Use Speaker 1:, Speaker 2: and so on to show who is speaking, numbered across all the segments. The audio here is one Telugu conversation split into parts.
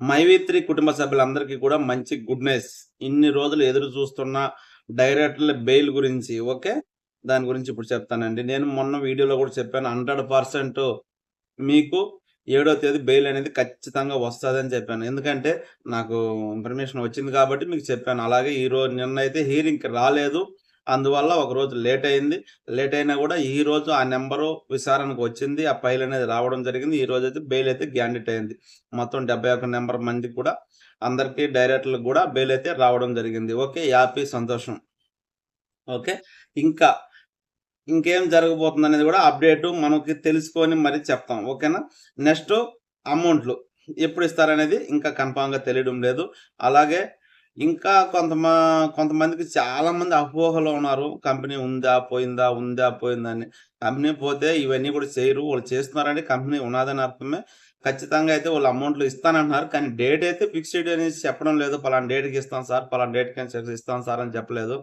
Speaker 1: మైవిత్రి కుటుంబ సభ్యులందరికీ కూడా మంచి గుడ్నెస్ ఇన్ని రోజులు ఎదురు చూస్తున్న డైరెక్టర్ల బెయిల్ గురించి ఓకే? దాని గురించి ఇప్పుడు చెప్తానండి. నేను మొన్న వీడియోలో కూడా చెప్పాను హండ్రెడ్ పర్సెంట్ మీకు ఏడో తేదీ బెయిల్ అనేది ఖచ్చితంగా వస్తుందని చెప్పాను. ఎందుకంటే నాకు ఇన్ఫర్మేషన్ వచ్చింది కాబట్టి మీకు చెప్పాను. అలాగే ఈ రోజు నిన్న అయితే హీరింగ్కి రాలేదు. అందువల్ల ఒక రోజు లేట్ అయింది లేట్ అయినా కూడా ఈ రోజు ఆ నెంబరు విచారణకు వచ్చింది. ఆ ఫైల్ అనేది రావడం జరిగింది. ఈ రోజు అయితే బెయిల్ అయితే గ్యాండెట్ అయింది. మొత్తం డెబ్బై ఒక్క నెంబర్ మందికి కూడా అందరికీ డైరెక్టర్లకు కూడా బెయిల్ అయితే రావడం జరిగింది. ఓకే హ్యాపీ సంతోషం. ఓకే ఇంకా ఇంకేం జరగబోతుంది అనేది కూడా అప్డేట్ మనకి తెలుసుకొని మరి చెప్తాం. ఓకేనా? నెక్స్ట్ అమౌంట్లు ఎప్పుడు ఇస్తారనేది ఇంకా కన్ఫామ్గా తెలియడం లేదు. అలాగే ఇంకా కొంతమ కొంతమందికి చాలామంది అపోహలో ఉన్నారు. కంపెనీ ఉందా పోయిందా ఉందా పోయిందా అని. కంపెనీ పోతే ఇవన్నీ కూడా చేయరు. వాళ్ళు చేస్తున్నారంటే కంపెనీ ఉన్నదని అర్థమే. ఖచ్చితంగా అయితే వాళ్ళు అమౌంట్లు ఇస్తానంటున్నారు. కానీ డేట్ అయితే ఫిక్స్డ్ అనేసి చెప్పడం లేదు. పలానా డేట్కి ఇస్తాం సార్ పలానా డేట్కి ఇస్తాం సార్ అని చెప్పలేదు.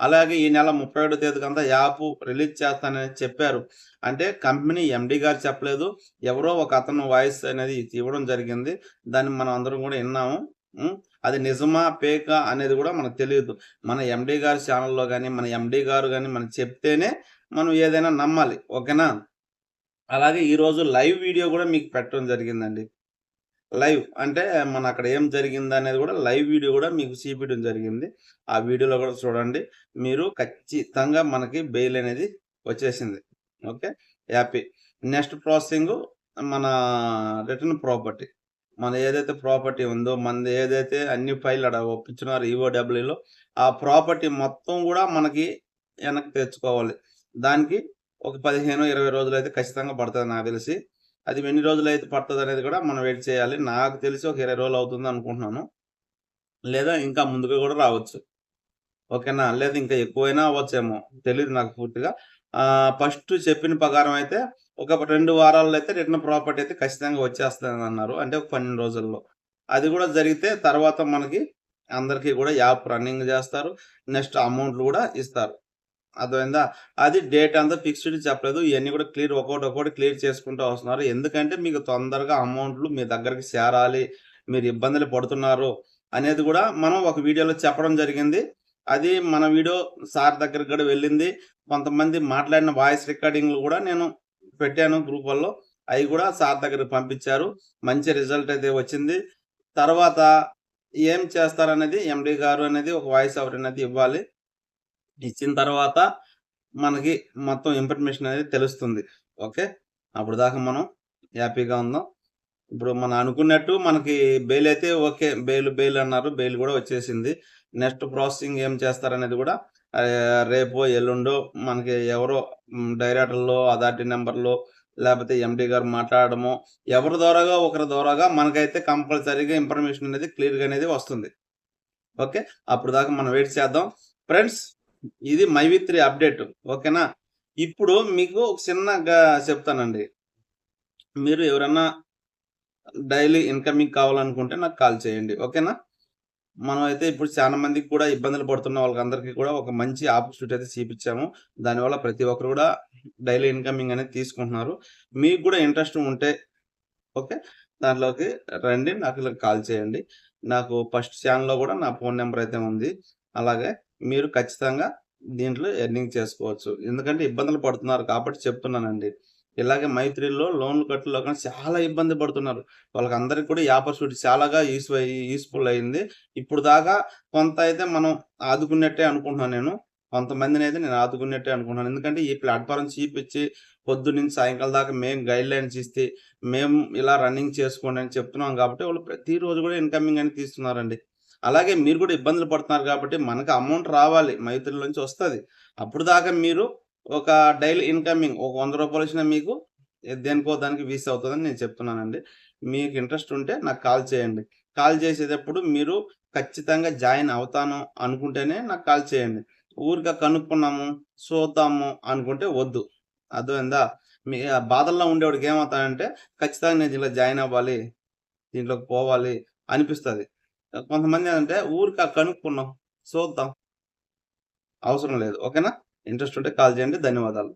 Speaker 1: అలాగే ఈ నెల ముప్పై ఏడో తేదీకంతా యాప్ రిలీజ్ చేస్తానని చెప్పారు. అంటే కంపెనీ ఎండి గారు చెప్పలేదు. ఎవరో ఒక అతను వాయిస్ అనేది ఇవ్వడం జరిగింది. దాన్ని మనం అందరం కూడా విన్నాము. అది నిజమా పేక అనేది కూడా మనకు తెలియదు. మన ఎండి గారి ఛానల్లో కానీ మన ఎండి గారు కానీ మనం చెప్తేనే మనం ఏదైనా నమ్మాలి. ఓకేనా? అలాగే ఈరోజు లైవ్ వీడియో కూడా మీకు పెట్టడం జరిగిందండి. లైవ్ అంటే మన అక్కడ ఏం జరిగింది అనేది కూడా లైవ్ వీడియో కూడా మీకు చూపించడం జరిగింది. ఆ వీడియోలో కూడా చూడండి. మీరు ఖచ్చితంగా మనకి బెయిల్ అనేది వచ్చేసింది. ఓకే? హ్యాపీ. నెక్స్ట్ ప్రాసెసింగ్ మన రిటర్న్ ప్రాపర్టీ. మన ఏదైతే ప్రాపర్టీ ఉందో మనది ఏదైతే అన్ని ఫైల్ అడ ఒప్పించినారు ఈఓడబ్ల్యూలో ఆ ప్రాపర్టీ మొత్తం కూడా మనకి వెనక్కి తెచ్చుకోవాలి. దానికి ఒక పదిహేను ఇరవై రోజులు అయితే ఖచ్చితంగా పడుతుంది నాకు తెలిసి. అది ఎన్ని రోజులు అయితే పడుతుంది అనేది కూడా మనం వెయిట్ చేయాలి. నాకు తెలిసి ఒక ఇరవై రోజులు అవుతుంది అనుకుంటున్నాను. లేదా ఇంకా ముందుగా కూడా రావచ్చు. ఓకేనా? లేదా ఇంకా ఎక్కువైనా అవ్వచ్చేమో. తెలియదు నాకు పూర్తిగా. ఫస్ట్ చెప్పిన ప్రకారం అయితే ఒక రెండు వారాల్లో అయితే రిటర్న్ ప్రాపర్టీ అయితే ఖచ్చితంగా వచ్చేస్తుంది అన్నారు. అంటే ఒక పన్నెండు రోజుల్లో. అది కూడా జరిగితే తర్వాత మనకి అందరికీ కూడా యాప్ రన్నింగ్ చేస్తారు. నెక్స్ట్ అమౌంట్లు కూడా ఇస్తారు. అర్థమైందా? అది డేట్ అంతా ఫిక్స్డ్ చెప్పలేదు. ఇవన్నీ కూడా క్లియర్ ఒకటి ఒకటి క్లియర్ చేసుకుంటూ వస్తున్నారు. ఎందుకంటే మీకు తొందరగా అమౌంట్లు మీ దగ్గరికి చేరాలి మీరు ఇబ్బందులు పడుతున్నారు అనేది కూడా మనం ఒక వీడియోలో చెప్పడం జరిగింది. అది మన వీడియో సార్ దగ్గరికి కూడా వెళ్ళింది. కొంతమంది మాట్లాడిన వాయిస్ రికార్డింగ్లు కూడా నేను పెట్టాను గ్రూప్ వల్ల. అవి కూడా సార్ దగ్గరికి పంపించారు. మంచి రిజల్ట్ అయితే వచ్చింది. తర్వాత ఏం చేస్తారనేది ఎండి గారు అనేది ఒక వాయిస్ ఓవర్ అనేది ఇవ్వాలి. ఇచ్చిన తర్వాత మనకి మొత్తం ఇన్ఫర్మేషన్ అనేది తెలుస్తుంది. ఓకే? అప్పుడు దాకా మనం హ్యాపీగా ఉందాం. ఇప్పుడు మనం అనుకున్నట్టు మనకి బెయిల్ అయితే ఓకే. బెయిల్ బెయిల్ అన్నారు. బెయిల్ కూడా వచ్చేసింది. నెక్స్ట్ ప్రాసెసింగ్ ఏం చేస్తారనేది కూడా రేపో ఎల్లుండో మనకి ఎవరో డైరెక్టర్లో అథారిటీ నెంబర్లో లేకపోతే ఎండి గారు మాట్లాడడము ఎవరి ద్వారాగా ఒకరి ద్వారాగా మనకైతే కంపల్సరీగా ఇన్ఫర్మేషన్ అనేది క్లియర్గా అనేది వస్తుంది. ఓకే? అప్పుడు దాకా మనం వెయిట్ చేద్దాం. ఫ్రెండ్స్ ఇది మైవిత్రి అప్డేట్. ఓకేనా? ఇప్పుడు మీకు ఒక చిన్నగా చెప్తానండి. మీరు ఎవరన్నా డైలీ ఇన్కమింగ్ కావాలనుకుంటే నాకు కాల్ చేయండి. ఓకేనా? మనం అయితే ఇప్పుడు చాలా మందికి కూడా ఇబ్బందులు పడుతున్న వాళ్ళకందరికీ కూడా ఒక మంచి ఆపర్చునిటీ అయితే చూపించాము. దానివల్ల ప్రతి ఒక్కరు కూడా డైలీ ఇన్కమింగ్ అనేది తీసుకుంటున్నారు. మీకు కూడా ఇంట్రెస్ట్ ఉంటే ఓకే? దాంట్లోకి రండి నాకు కాల్ చేయండి. నాకు ఫస్ట్ ఛానల్లో కూడా నా ఫోన్ నెంబర్ అయితే ఉంది. అలాగే మీరు ఖచ్చితంగా దీంట్లో ఎర్నింగ్ చేసుకోవచ్చు. ఎందుకంటే ఇబ్బందులు పడుతున్నారు కాబట్టి చెప్తున్నానండి. ఇలాగే మైత్రిలో లోన్లు కట్టలో కానీ చాలా ఇబ్బంది పడుతున్నారు. వాళ్ళకి అందరికి కూడా ఈ ఆపర్చునిటీ చాలాగా యూస్ యూస్ఫుల్ అయింది. ఇప్పుడు దాకా కొంత అయితే మనం ఆదుకున్నట్టే అనుకుంటున్నాను నేను. కొంతమందిని అయితే నేను ఆదుకున్నట్టే అనుకుంటున్నాను. ఎందుకంటే ఈ ప్లాట్ఫారం చూపించి పొద్దు నుంచి సాయంకాలం దాకా మేము గైడ్ లైన్స్ ఇస్తే మేము ఇలా రన్నింగ్ చేసుకోండి అని చెప్తున్నాం కాబట్టి వాళ్ళు ప్రతిరోజు కూడా ఇన్కమింగ్ అని తీస్తున్నారండి. అలాగే మీరు కూడా ఇబ్బందులు పడుతున్నారు కాబట్టి మనకు అమౌంట్ రావాలి. మైత్రుల నుంచి వస్తుంది. అప్పుడు దాకా మీరు ఒక డైలీ ఇన్కమింగ్ ఒక వంద రూపాయలు వచ్చినా మీకు దేనికో దానికి వీస్ అవుతుందని నేను చెప్తున్నానండి. మీకు ఇంట్రెస్ట్ ఉంటే నాకు కాల్ చేయండి. కాల్ చేసేటప్పుడు మీరు ఖచ్చితంగా జాయిన్ అవుతాను అనుకుంటేనే నాకు కాల్ చేయండి. ఊరిగా కనుక్కున్నాము చూద్దాము అనుకుంటే వద్దు. అర్థమైందా? మీ బాధల్లో ఉండేవాడికి ఏమవుతానంటే ఖచ్చితంగా నేను దీంట్లో జాయిన్ అవ్వాలి దీంట్లోకి పోవాలి అనిపిస్తుంది. కొంతమంది ఏంటంటే ఊరిక కనుక్కున్నాం చూద్దాం అవసరం లేదు. ఓకేనా? ఇంట్రెస్ట్ ఉంటే కాల్ చేయండి. ధన్యవాదాలు.